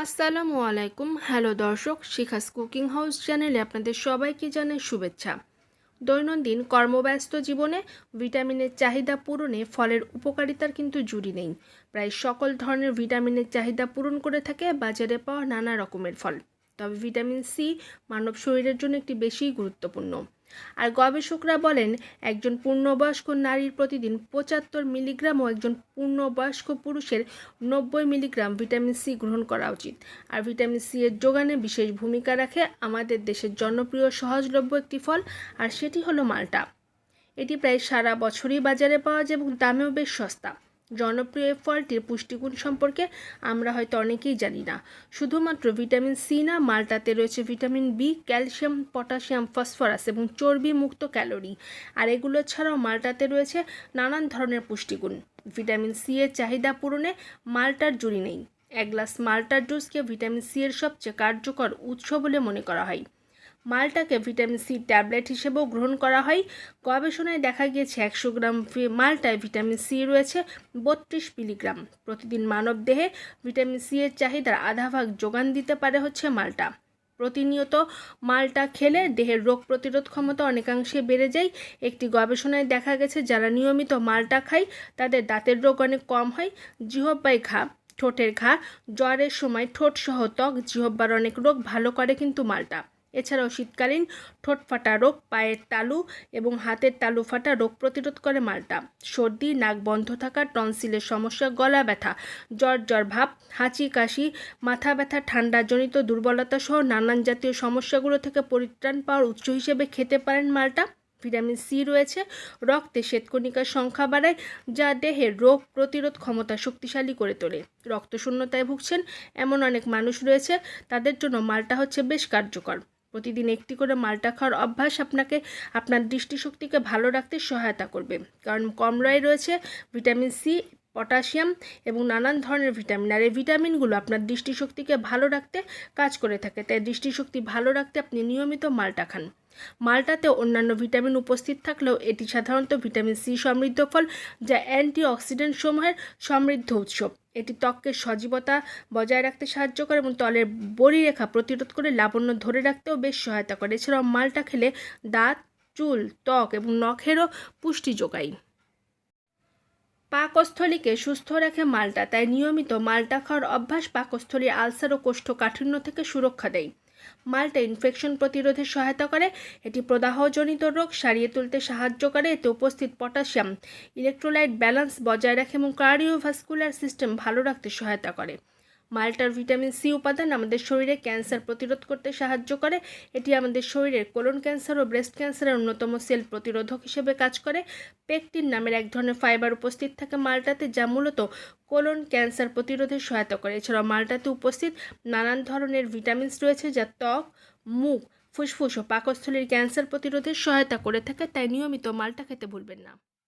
আসসালামু আলাইকুম। হ্যালো দর্শক, শিখাস কুকিং হাউস চ্যানেলে আপনাদের সবাইকে জানাই শুভেচ্ছা। দৈনন্দিন কর্মব্যস্ত জীবনে ভিটামিনের চাহিদা পূরণে ফলের উপকারিতার কিন্তু জুড়ি নেই। প্রায় সকল ধরনের ভিটামিনের চাহিদা পূরণ করে থাকে বাজারে পাওয়া নানা রকমের ফল। তবে ভিটামিন সি মানব শরীরের জন্য একটি বেশি গুরুত্বপূর্ণ। আর গবেষকরা বলেন, একজন পূর্ণবয়স্ক নারীর প্রতিদিন পঁচাত্তর মিলিগ্রাম ও একজন পূর্ণবয়স্ক পুরুষের নব্বই মিলিগ্রাম ভিটামিন সি গ্রহণ করা উচিত। আর ভিটামিন সি এর যোগানে বিশেষ ভূমিকা রাখে আমাদের দেশের জনপ্রিয় সহজলভ্য একটি ফল, আর সেটি হলো মাল্টা। এটি প্রায় সারা বছরই বাজারে পাওয়া যায় এবং দামেও বেশ সস্তা। জনপ্রিয় এই ফলটির পুষ্টিগুণ সম্পর্কে আমরা হয়তো অনেকেই জানি না। শুধুমাত্র ভিটামিন সি না, মাল্টাতে রয়েছে vitamin B, calcium, potassium, phosphorus এবং চর্বি মুক্ত ক্যালোরি। আর এগুলো ছাড়াও মাল্টাতে রয়েছে নানান ধরনের পুষ্টিগুণ। ভিটামিন সি এর চাহিদা পূরণে মাল্টার জুড়ি নেই। এক গ্লাস মাল্টার জুসকে ভিটামিন সি এর সবচেয়ে কার্যকর উৎস বলে মনে করা হয়। মালটাকে ভিটামিন সি ট্যাবলেট হিসেবেও গ্রহণ করা হয়। গবেষণায় দেখা গিয়েছে একশো গ্রাম মাল্টায় ভিটামিন সি রয়েছে, বত্রিশ মিলিগ্রাম। প্রতিদিন মানব দেহে ভিটামিন সি এর চাহিদার আধা ভাগ যোগান দিতে পারে হচ্ছে মাল্টা। প্রতিনিয়ত মালটা খেলে দেহের রোগ প্রতিরোধ ক্ষমতা অনেকাংশে বেড়ে যায়। একটি গবেষণায় দেখা গেছে, যারা নিয়মিত মালটা খায়, তাদের দাঁতের রোগ অনেক কম হয়। জিহব্বাই ঘা, ঠোঁটের ঘা, জ্বরের সময় ঠোঁট সহ ত্বক জিহব্বার অনেক রোগ ভালো করে কিন্তু মালটা। এছাড়াও শীতকালীন ঠোঁট ফাটা রোগ, পায়ের তালু এবং হাতের তালু ফাটা রোগ প্রতিরোধ করে মালটা। সর্দি, নাক বন্ধ থাকা, টনসিলের সমস্যা, গলা ব্যথা, জ্বর জ্বর ভাব, হাঁচি, কাশি, মাথা ব্যথা ঠান্ডাজনিত দুর্বলতা সহ নানান জাতীয় সমস্যাগুলো থেকে পরিত্রাণ পাওয়ার উৎস হিসেবে খেতে পারেন মালটা। ভিটামিন সি রয়েছে। রক্তে শ্বেতকণিকার সংখ্যা বাড়ায়, যা দেহের রোগ প্রতিরোধ ক্ষমতা শক্তিশালী করে তোলে। রক্তশূন্যতায় ভুগছেন এমন অনেক মানুষ রয়েছে, তাদের জন্য মালটা হচ্ছে বেশ কার্যকর। প্রতিদিন একটি করে মালটা খাওয়ার অভ্যাস আপনাকে, আপনার দৃষ্টিশক্তিকে ভালো রাখতে সহায়তা করবে। কারণ কমলায় রয়েছে ভিটামিন সি পটাশিয়াম এবং নানান ধরনের ভিটামিন। আর এই ভিটামিনগুলো আপনার দৃষ্টিশক্তিকে ভালো রাখতে কাজ করে থাকে। তাই দৃষ্টিশক্তি ভালো রাখতে আপনি নিয়মিত মালটা খান। মালটাতে অন্যান্য ভিটামিন উপস্থিত থাকলেও এটি সাধারণত ভিটামিন সি সমৃদ্ধ ফল, যা অ্যান্টিঅক্সিডেন্ট সমূহের সমৃদ্ধ উৎস। এটি ত্বককে সজীবতা বজায় রাখতে সাহায্য করে এবং ত্বলের বলিরেখা প্রতিরোধ করে লাবণ্য ধরে রাখতেও বেশ সহায়তা করে। এছাড়াও মালটা খেলে দাঁত, চুল, ত্বক এবং নখেরও পুষ্টি যোগায়। পাকস্থলীকে সুস্থ রাখে মালটা, তাই নিয়মিত মালটা খাওয়ার অভ্যাস পাকস্থলীর আলসার ও কোষ্ঠকাঠিন্য থেকে সুরক্ষা দেয়। মালটা ইনফেকশন প্রতিরোধে সহায়তা করে, এটি প্রদাহজনিত রোগ সারিয়ে তুলতে সাহায্য করে। এতে উপস্থিত পটাশিয়াম, ইলেকট্রোলাইট ব্যালেন্স বজায় রাখে এবং কার্ডিওভাস্কুলার সিস্টেম ভালো রাখতে সহায়তা করে। মাল্টার ভিটামিন সি উপাদান আমাদের শরীরে ক্যান্সার প্রতিরোধ করতে সাহায্য করে। এটি আমাদের শরীরের কোলন ক্যান্সার ও ব্রেস্ট ক্যান্সারের অন্যতম সেল প্রতিরোধক হিসেবে কাজ করে। পেকটিন নামের এক ধরনের ফাইবার উপস্থিত থাকে মাল্টাতে, যা মূলত কোলন ক্যান্সার প্রতিরোধে সহায়তা করে। এছাড়াও মাল্টাতে উপস্থিত নানান ধরনের ভিটামিনস রয়েছে, যা ত্বক, মুখ, ফুসফুস ও পাকস্থলীর ক্যান্সার প্রতিরোধে সহায়তা করে থাকে, তাই নিয়মিত মাল্টা খেতে ভুলবেন না।